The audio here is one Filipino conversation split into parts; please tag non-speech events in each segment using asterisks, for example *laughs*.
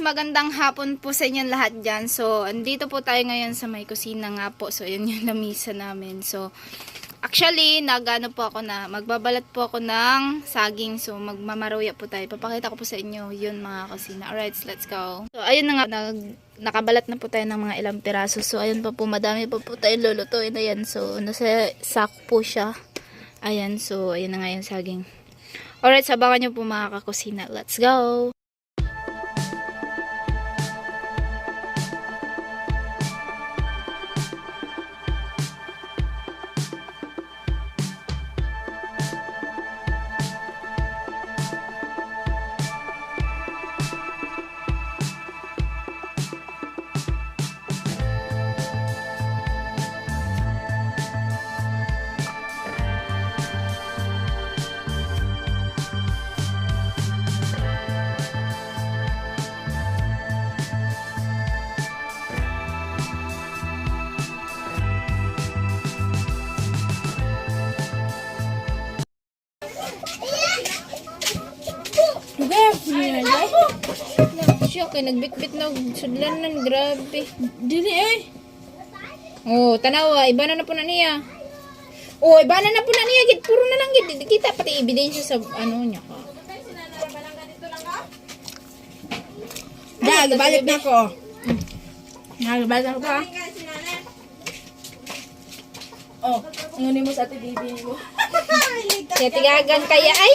magandang hapon po sa inyong lahat dyan. So, andito po tayo ngayon sa may kusina nga po. So, yun yung *laughs* lamisa namin. So, actually, nagano po ako na, magbabalat po ako ng saging. So, magmamaruya po tayo. Papakita ko po sa inyo yun mga kusina. Alright, let's go. So, ayun na nga, nag, nakabalat na po tayo ng mga ilang piraso. So, ayun pa po, madami pa po tayong lulutuin. Ayan, so, nasa sack po siya. Ayan, so, ayun na nga yung saging. Alright, sabangan nyo po mga kakusina. Let's go! Siya, kay nagbitbit na sudlanan, grabe. Dili eh. Oh, tanawa, iba na na po na niya. Oh, iba na na po na niya, git puro na lang git. Di Kita pati ebidensya sa ano niya ka. Da, balik na ako. Nagbalik na ako pa. Oh, ngunin mo sa ate bibi mo. Kaya *laughs* tigagan kaya ay.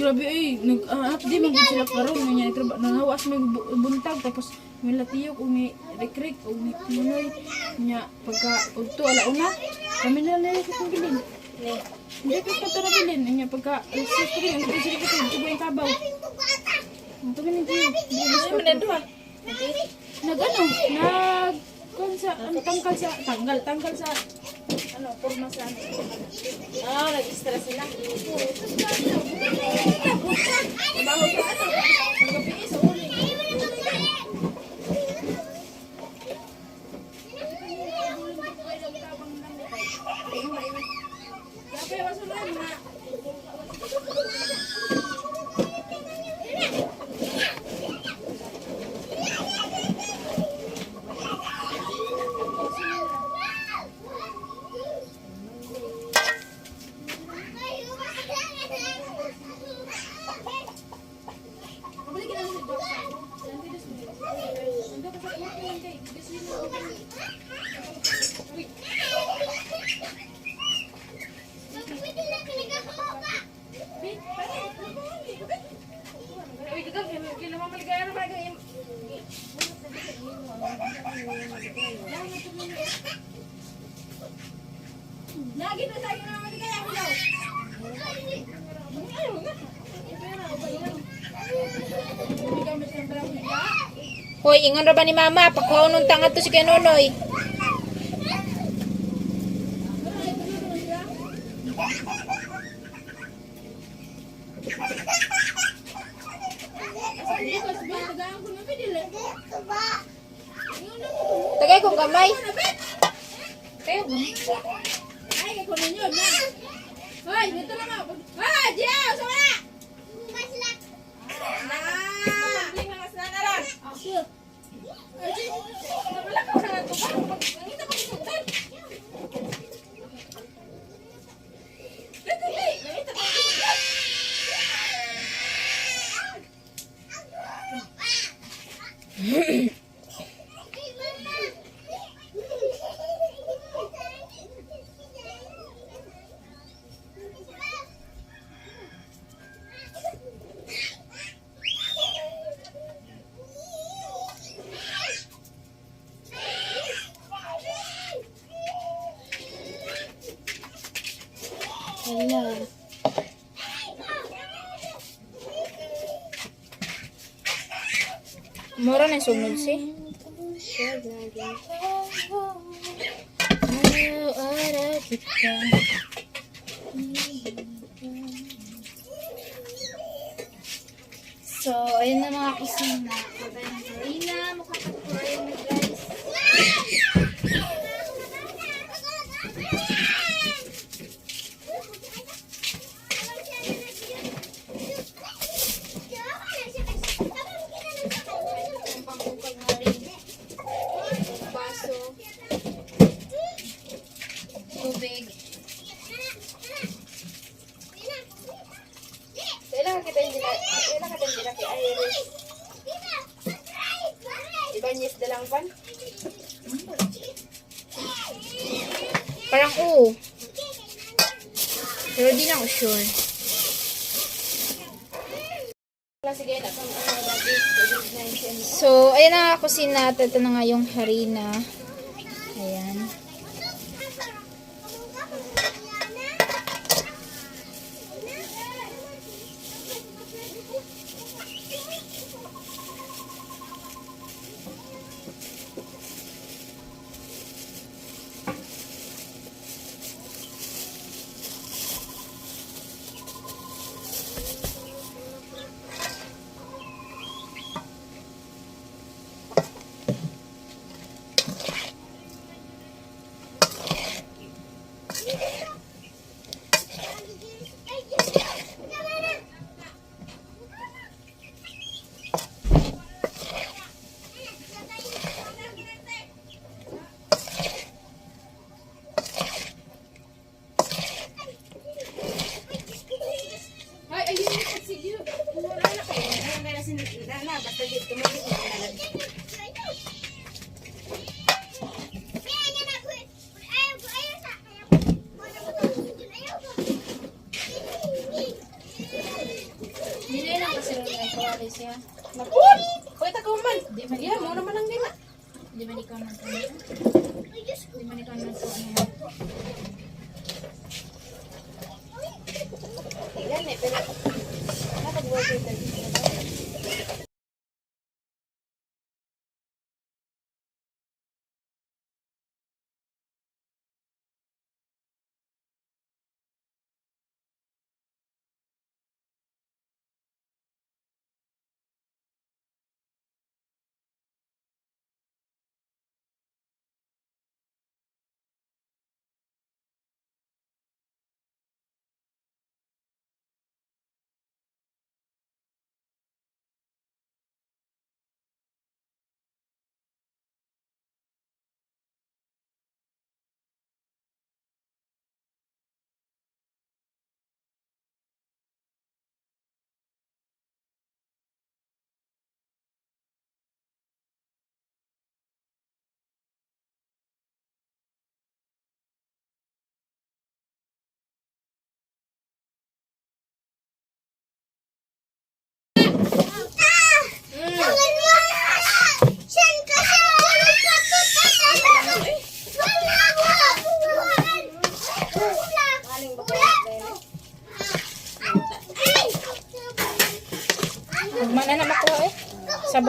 Grabe ay, nag ah, di man gud sila karon nya trabaho nangawas may bu- buntag tapos may latiyok o may rekrik o may kunoy nya pagka ugto ala una kami na lang sa bilin. Hindi ko pa tara bilin nya pagka alas 6 rin ang sila kasi tubo yung kabaw. Ang tabi ni Gio. Ano man na Nag ano, nag kun sa ano, tangkal sa tanggal tanggal sa ano, porma sa ano. Ah, nag-stress sila. Trabaho sa ano? Nagabi sa uli. Kaya masunan na. Lagi na tayo Hoy, ingon ra ba ni mama? Pakuha nung tanga to si Kanonoy. Tagay kong gamay. Tayo. Ay, ko ninyo na. Hoy, dito lang ako. Hoy, Jiao, sama na. Ah, wala ka sa Hala. Mura na yung sunod si. So, ayun na mga kusina. Pagay ng harina. Makakapura yun guys. Ang pangkukag na rin. Baso. Tubig. Kailangan kita yung dila, kailangan kita yung dila kay Iris. Ibanyes na lang pan. Parang oo. Pero di na ako sure. Wala sige na kung dati, COVID-19. So, ayan na nga kusina. Ito na nga yung harina. Ayan. Yeah. *laughs*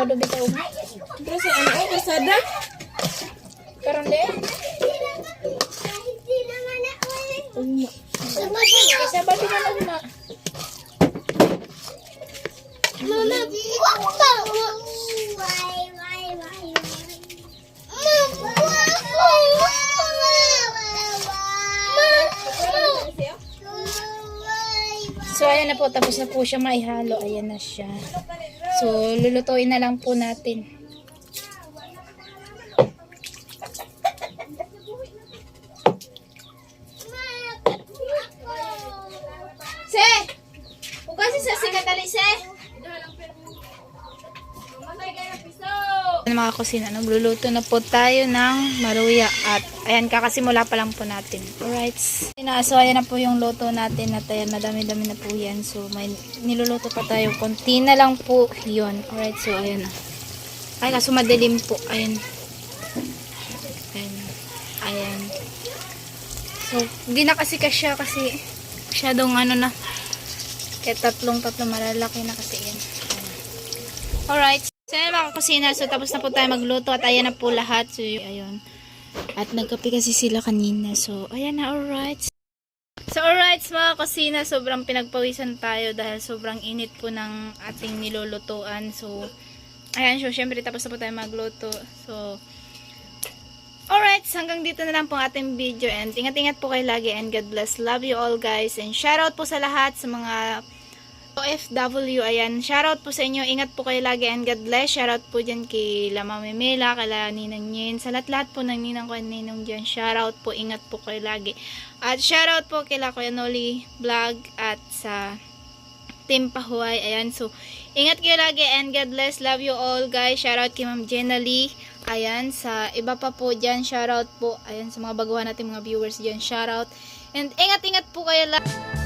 Sabado bitaw sa ano, oh, kasada? Karon de. Sabado na lang ma. Mama, So ayan na po tapos na po siya maihalo. Ayan na siya. So lulutuin na lang po natin. Ano mga kusina, nagluluto na po tayo ng maruya at ayan kakasimula pa lang po natin. Alright. So ayan na po yung luto natin at ayan madami-dami na po yan. So may niluluto pa tayo. Konti na lang po yun. Alright, so ayan na. Ay kaso madilim po. Ayan. Ayan. Ayan. So, hindi na kasi kasya kasi masyadong ano na. Kaya tatlong tatlong malalaki na kasi yan. Alright. So, ayan mga kusina. So, tapos na po tayo magluto at ayan na po lahat. So, ayun. At nagkape kasi sila kanina. So, ayan na, alright. So, alright mga kusina. Sobrang pinagpawisan tayo dahil sobrang init po ng ating nilulutuan. So, ayan. So, syempre tapos na po tayo magluto. So, alright. Hanggang dito na lang po ating video. And ingat-ingat po kayo lagi. And God bless. Love you all guys. And shoutout po sa lahat sa mga OFW, ayan. Shoutout po sa inyo. Ingat po kayo lagi and God bless. Shoutout po dyan kay Lama Memela, kala Ninang Yen. Sa lahat-lahat po ng Ninang ko and Ninong dyan. Shoutout po. Ingat po kayo lagi. At shoutout po kila Kuya Noli Vlog at sa Team Pahuay. Ayan. So, ingat kayo lagi and God bless. Love you all guys. Shoutout kay Ma'am Jenna Lee. Ayan. Sa iba pa po dyan. Shoutout po. Ayan. Sa mga baguhan natin mga viewers dyan. Shoutout. And ingat-ingat po kayo lagi.